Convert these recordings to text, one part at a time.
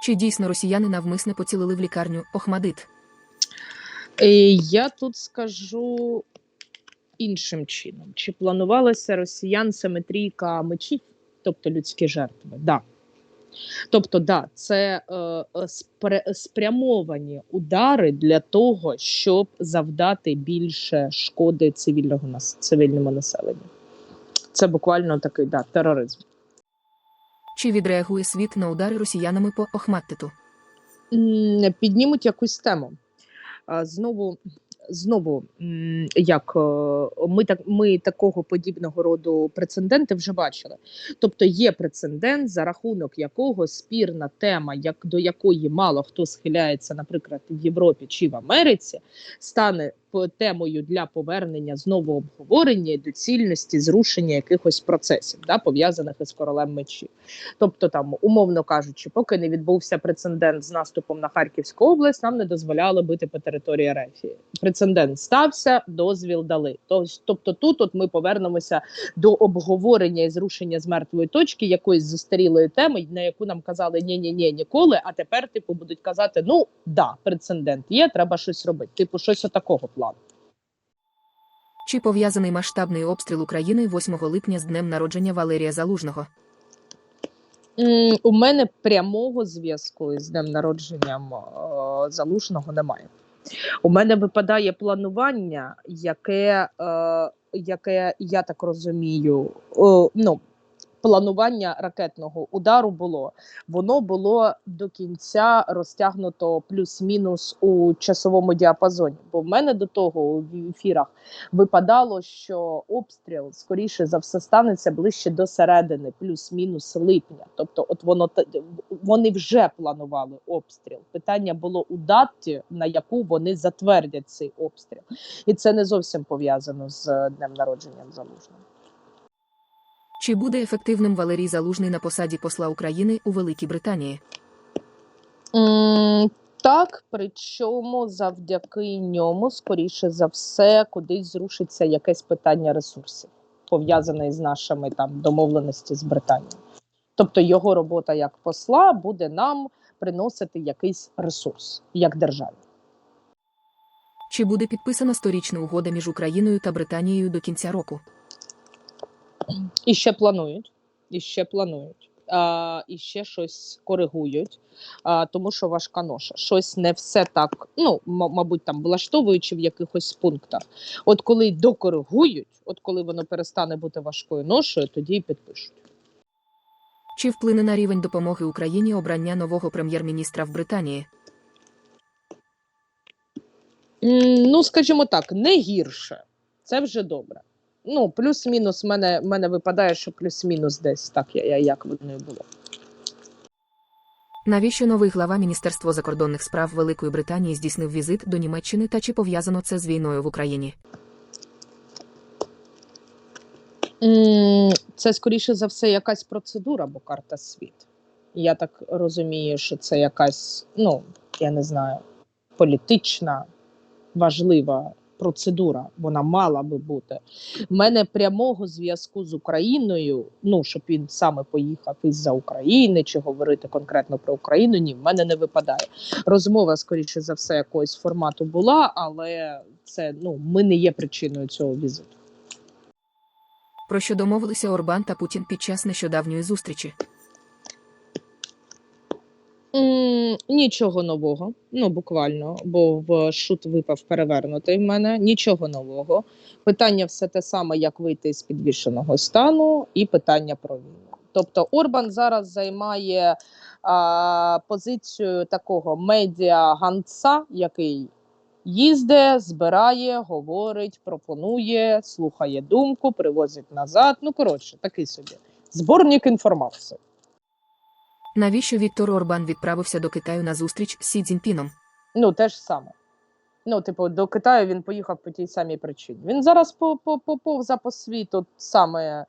Чи дійсно росіяни навмисне поцілили в лікарню Охмадит? Е, Я тут скажу іншим чином: чи планувалося росіян симетрійка мечів, тобто людські жертви? Да. Тобто, да, це е, е, спрямовані удари для того, щоб завдати більше шкоди цивільного цивільному населенню. Це буквально такий да, тероризм. Чи відреагує світ на удари росіянами по Охматтиту? Піднімуть якусь тему. Знову, знову, як е, ми так ми такого подібного роду прецеденти вже бачили. Тобто є прецедент, за рахунок якого спірна тема, як до якої мало хто схиляється, наприклад, в Європі чи в Америці, стане темою для повернення знову обговорення і доцільності зрушення якихось процесів, да, пов'язаних із королем мечів. Тобто, там, умовно кажучи, поки не відбувся прецедент з наступом на Харківську область, нам не дозволяли бити по території Рефії. Прецедент стався, дозвіл дали. Тобто, тут от ми повернемося до обговорення і зрушення з мертвої точки якоїсь застарілої теми, на яку нам казали ні, ні, ні, ніколи. А тепер, типу, будуть казати: ну да, прецедент є, треба щось робити. Типу, щось отакого плану. Чи пов'язаний масштабний обстріл України 8 липня з днем народження Валерія Залужного? У мене прямого зв'язку із днем народженням е, залужного немає. У мене випадає планування, яке, е, яке я так розумію, ну, планування ракетного удару було. Воно було до кінця розтягнуто плюс-мінус у часовому діапазоні. Бо в мене до того у ефірах випадало, що обстріл скоріше за все станеться ближче до середини, плюс-мінус липня. Тобто, от воно вони вже планували обстріл. Питання було у даті, на яку вони затвердять цей обстріл, і це не зовсім пов'язано з днем народження залужного. Чи буде ефективним Валерій Залужний на посаді посла України у Великій Британії? М, Так, причому завдяки ньому, скоріше за все, кудись зрушиться якесь питання ресурсів, пов'язане з нашими там домовленості з Британією. Тобто його робота як посла буде нам приносити якийсь ресурс як державі. Чи буде підписана сторічна угода між Україною та Британією до кінця року? І ще планують, і ще планують. А, і ще щось коригують, а, тому що важка ноша. Щось не все так, ну, м- мабуть, там влаштовуючи в якихось пунктах. От коли докоригують, от коли воно перестане бути важкою ношею, тоді і підпишуть. Чи вплине на рівень допомоги Україні обрання нового прем'єр-міністра в Британії? Ну, скажімо так, не гірше. Це вже добре. Ну, плюс-мінус, в мене, в мене випадає, що плюс-мінус десь так, я, я- як воно і було. Навіщо новий глава Міністерства закордонних справ Великої Британії здійснив візит до Німеччини та чи пов'язано це з війною в Україні? Це скоріше за все якась процедура, бо карта світ. Я так розумію, що це якась, ну, я не знаю, політична, важлива процедура. Вона мала би бути. У мене прямого зв'язку з Україною, ну, щоб він саме поїхав із-за України чи говорити конкретно про Україну, ні, в мене не випадає. Розмова, скоріше за все, якогось формату була, але це ну, ми не є причиною цього візиту. Про що домовилися Орбан та Путін під час нещодавньої зустрічі? Нічого нового, ну буквально, бо в шут випав перевернутий в мене. Нічого нового. Питання все те саме, як вийти з підвішеного стану, і питання про війну. Тобто Орбан зараз займає а, позицію такого медіа-ганца, який їздить, збирає, говорить, пропонує, слухає думку, привозить назад. Ну коротше, такий собі зборник інформації. Навіщо Віктор Орбан відправився до Китаю на зустріч з Сі Цзіньпіном? Ну, те ж саме. Ну, типу, до Китаю він поїхав по тій самій причині. Він зараз по, по, світу саме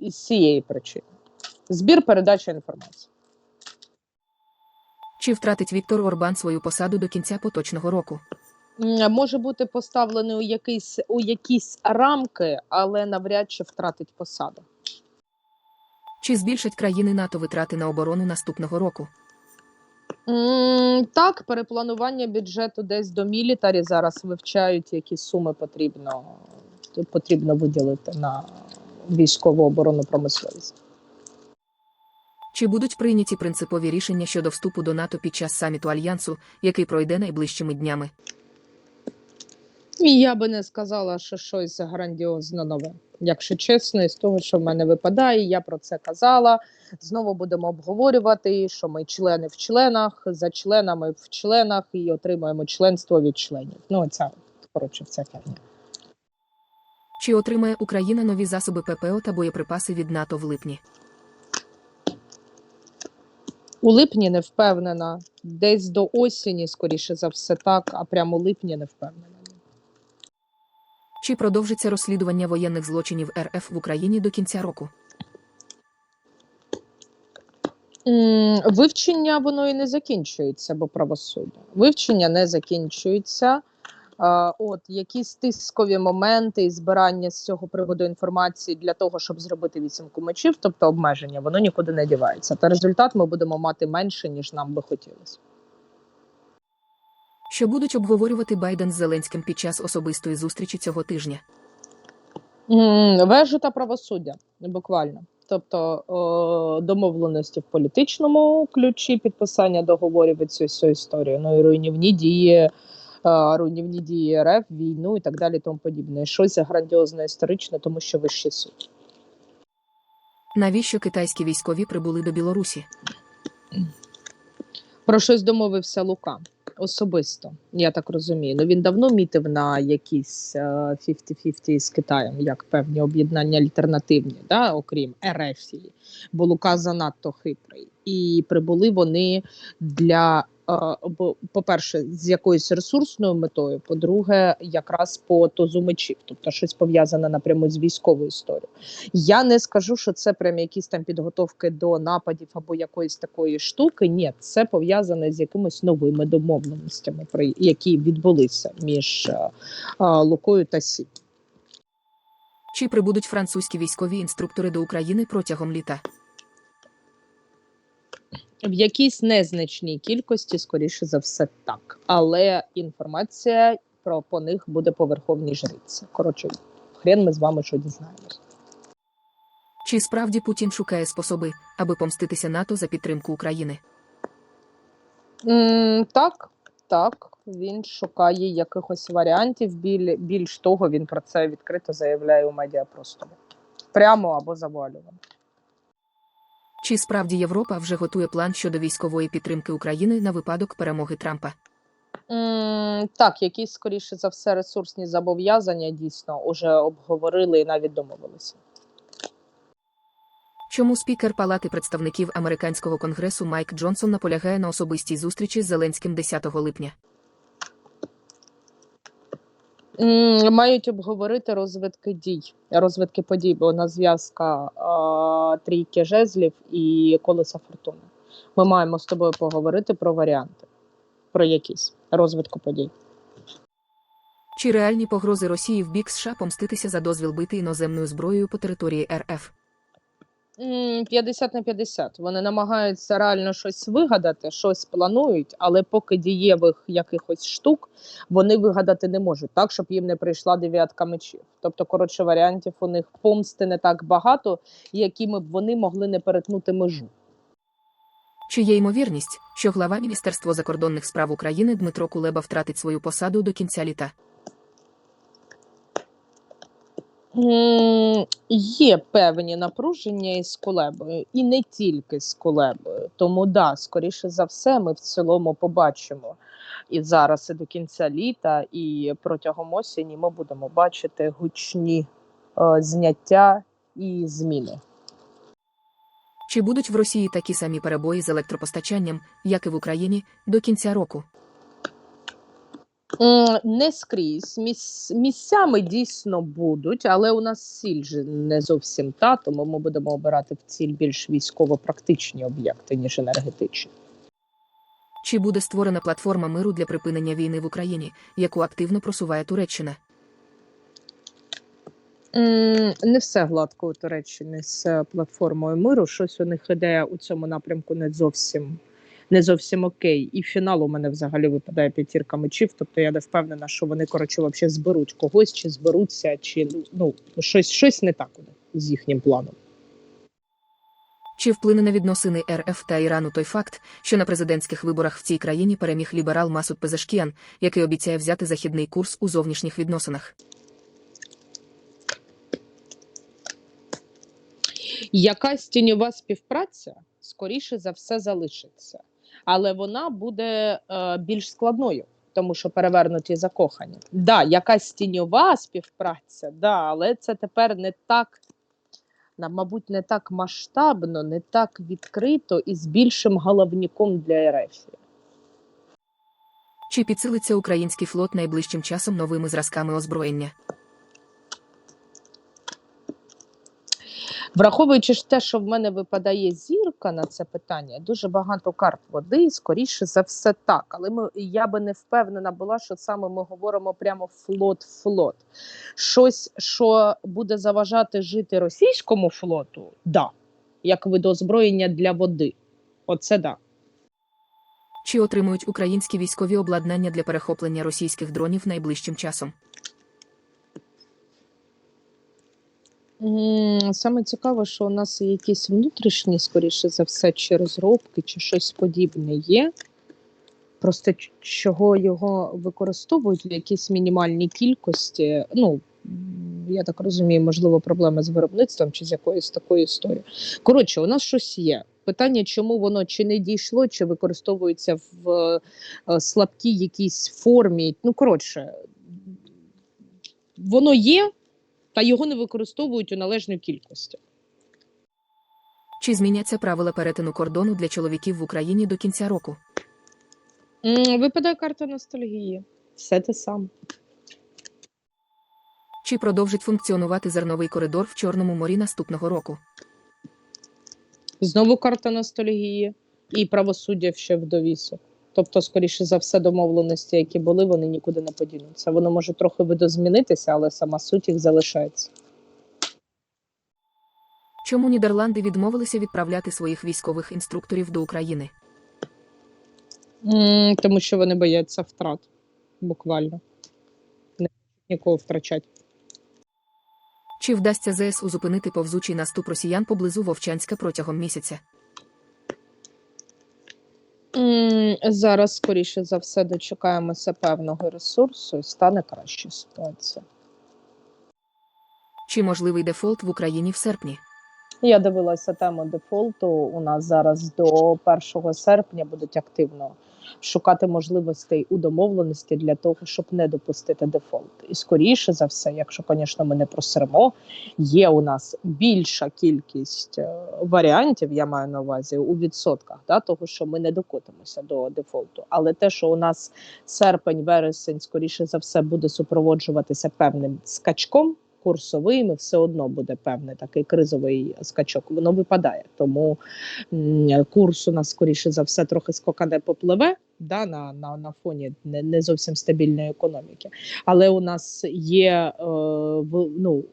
із цієї причини. Збір передача інформації. Чи втратить Віктор Орбан свою посаду до кінця поточного року? Може бути поставлений у якісь, у якісь рамки, але навряд чи втратить посаду. Чи збільшать країни НАТО витрати на оборону наступного року? М, Так, перепланування бюджету десь до мілітарі зараз вивчають, які суми потрібно, потрібно виділити на військову оборонну промисловість. Чи будуть прийняті принципові рішення щодо вступу до НАТО під час саміту альянсу, який пройде найближчими днями? Я би не сказала, що щось грандіозно нове. Якщо чесно, із того, що в мене випадає, я про це казала. Знову будемо обговорювати, що ми члени в членах, за членами в членах і отримуємо членство від членів. Ну, ця коротше, вся фігня. Чи отримає Україна нові засоби ППО та боєприпаси від НАТО в липні? У липні не впевнена. Десь до осені, скоріше за все, так, а прямо у липні не впевнена. Чи продовжиться розслідування воєнних злочинів РФ в Україні до кінця року? Вивчення воно і не закінчується, бо правосуддя. Вивчення не закінчується. От якісь тискові моменти і збирання з цього приводу інформації для того, щоб зробити вісімку мечів, тобто обмеження, воно нікуди не дівається. Та результат ми будемо мати менше, ніж нам би хотілося. Що будуть обговорювати Байден з Зеленським під час особистої зустрічі цього тижня? Вежу та правосуддя, буквально. Тобто о, домовленості в політичному ключі, підписання договорів і цю всю історію. Ну і руйнівні дії, е, руйнівні дії РФ, війну і так далі, тому подібне. Щось грандіозне історичне, тому що вищий суд. Навіщо китайські військові прибули до Білорусі? Про щось домовився Лука особисто, я так розумію. Ну він давно мітив на якісь е, 50-50 з Китаєм, як певні об'єднання альтернативні, да, окрім Ерефії, бо Лука занадто хитрий. І прибули вони для, е, по-перше, з якоюсь ресурсною метою, по-друге, якраз по тозу мечів, тобто щось пов'язане напряму з військовою історією. Я не скажу, що це прям якісь там підготовки до нападів або якоїсь такої штуки. Ні, це пов'язане з якимись новими домовленостями, які відбулися між е, е, Лукою та Сі. Чи прибудуть французькі військові інструктори до України протягом літа? В якійсь незначній кількості, скоріше за все, так. Але інформація про по них буде по верховній жриці. Коротше, хрен ми з вами що дізнаємось. Чи справді Путін шукає способи, аби помститися НАТО за підтримку України? М, так, так. Він шукає якихось варіантів. Біль, більш того, він про це відкрито заявляє у медіапросторі. Прямо або завуальовано. Чи справді Європа вже готує план щодо військової підтримки України на випадок перемоги Трампа? М, Так, якісь, скоріше за все, ресурсні зобов'язання дійсно уже обговорили і навіть домовилися. Чому спікер Палати представників американського конгресу Майк Джонсон наполягає на особистій зустрічі з Зеленським 10 липня? Мають обговорити розвитки дій, розвитки подій, бо на зв'язка трійки жезлів і колеса фортуни. Ми маємо з тобою поговорити про варіанти, про якісь розвитку подій. Чи реальні погрози Росії в бік США помститися за дозвіл бити іноземною зброєю по території РФ? М, 50 на 50. Вони намагаються реально щось вигадати, щось планують, але поки дієвих якихось штук вони вигадати не можуть, так щоб їм не прийшла дев'ятка мечів. Тобто, коротше, варіантів у них помсти не так багато, якими б вони могли не перетнути межу. Чи є ймовірність, що глава Міністерства закордонних справ України Дмитро Кулеба втратить свою посаду до кінця літа? М, Є певні напруження із колебою, і не тільки з колебою. Тому да, скоріше за все, ми в цілому побачимо і зараз, і до кінця літа, і протягом осені ми будемо бачити гучні е, зняття і зміни. Чи будуть в Росії такі самі перебої з електропостачанням, як і в Україні, до кінця року? Не скрізь міс, місцями дійсно будуть, але у нас ціль же не зовсім та, тому ми будемо обирати в ціль більш військово-практичні об'єкти, ніж енергетичні. Чи буде створена платформа миру для припинення війни в Україні, яку активно просуває Туреччина? Не все гладко у Туреччині з е, платформою миру. Щось у них ідея у цьому напрямку не зовсім не зовсім окей. І фінал у мене взагалі випадає п'ятірка мечів. Тобто я не впевнена, що вони коротше вообще зберуть когось, чи зберуться, чи ну щось, щось не так у них з їхнім планом. Чи вплине на відносини РФ та Ірану той факт, що на президентських виборах в цій країні переміг ліберал Масуд Пезешкіан, який обіцяє взяти західний курс у зовнішніх відносинах? Якась тіньова співпраця скоріше за все залишиться, але вона буде е, більш складною, тому що перевернуті закохані. Да, якась тіньова співпраця, да, але це тепер не так, мабуть, не так масштабно, не так відкрито і з більшим головніком для РФ. Чи підсилиться український флот найближчим часом новими зразками озброєння? Враховуючи ж те, що в мене випадає зірка на це питання, дуже багато карт води, скоріше за все так. Але ми, я би не впевнена була, що саме ми говоримо прямо флот-флот. Щось, що буде заважати жити російському флоту, да, як вид озброєння для води. Оце да. Чи отримують українські військові обладнання для перехоплення російських дронів найближчим часом? Саме цікаве, що у нас якісь внутрішні, скоріше за все, чи розробки, чи щось подібне є. Просто чого його використовують в якійсь мінімальній кількості. Ну, я так розумію, можливо, проблеми з виробництвом чи з якоюсь такою історією. Коротше, у нас щось є. Питання, чому воно чи не дійшло, чи використовується в е, слабкій якійсь формі. Ну, коротше, воно є, та його не використовують у належній кількості. Чи зміняться правила перетину кордону для чоловіків в Україні до кінця року? Випадає карта ностальгії. Все те саме. Чи продовжить функціонувати зерновий коридор в Чорному морі наступного року? Знову карта ностальгії і правосуддя ще в довісок. Тобто, скоріше за все, домовленості, які були, вони нікуди не подінуться. Воно може трохи видозмінитися, але сама суть їх залишається. Чому Нідерланди відмовилися відправляти своїх військових інструкторів до України? М, Тому що вони бояться втрат. Буквально. Не хочуть нікого втрачати. Чи вдасться ЗСУ зупинити повзучий наступ росіян поблизу Вовчанська протягом місяця? М, Зараз, скоріше за все, дочекаємося певного ресурсу і стане краща ситуація. Чи можливий дефолт в Україні в серпні? Я дивилася тему дефолту. У нас зараз до 1 серпня будуть активно шукати можливостей у домовленості для того, щоб не допустити дефолт. І скоріше за все, якщо, звісно, ми не просремо, є у нас більша кількість е, варіантів, я маю на увазі у відсотках, да, того, що ми не докотимося до дефолту. Але те, що у нас серпень, вересень, скоріше за все, буде супроводжуватися певним скачком курсовим, і все одно буде певний такий кризовий скачок. Воно випадає. Тому курс у нас, скоріше за все, трохи скокане попливе да, на, на, на фоні не, не зовсім стабільної економіки. Але у нас є е, в- ну,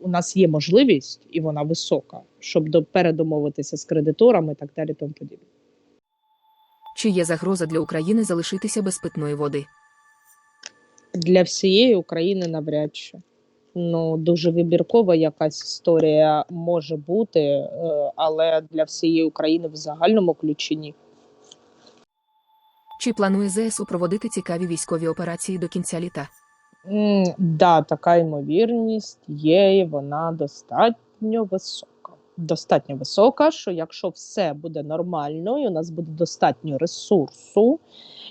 у нас є можливість, і вона висока, щоб до, передомовитися з кредиторами і так далі. Тому подібне. Чи є загроза для України залишитися без питної води? Для всієї України навряд чи. Ну, дуже вибіркова якась історія може бути, е, але для всієї України в загальному ключі ні. Чи планує ЗСУ проводити цікаві військові операції до кінця літа? М, Да, така ймовірність є, і вона достатньо висока. Достатньо висока, що якщо все буде нормально, і у нас буде достатньо ресурсу,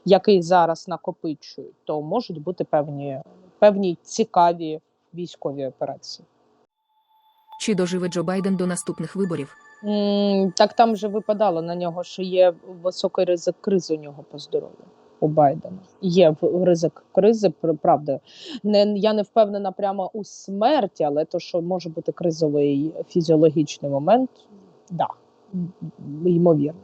який зараз накопичують, то можуть бути певні, певні цікаві військові операції. Чи доживе Джо Байден до наступних виборів? М, Так там вже випадало на нього, що є високий ризик кризи у нього по здоров'ю у Байдена. Є ризик кризи, пр- правда. Не, я не впевнена прямо у смерті, але то, що може бути кризовий фізіологічний момент, да, ймовірно.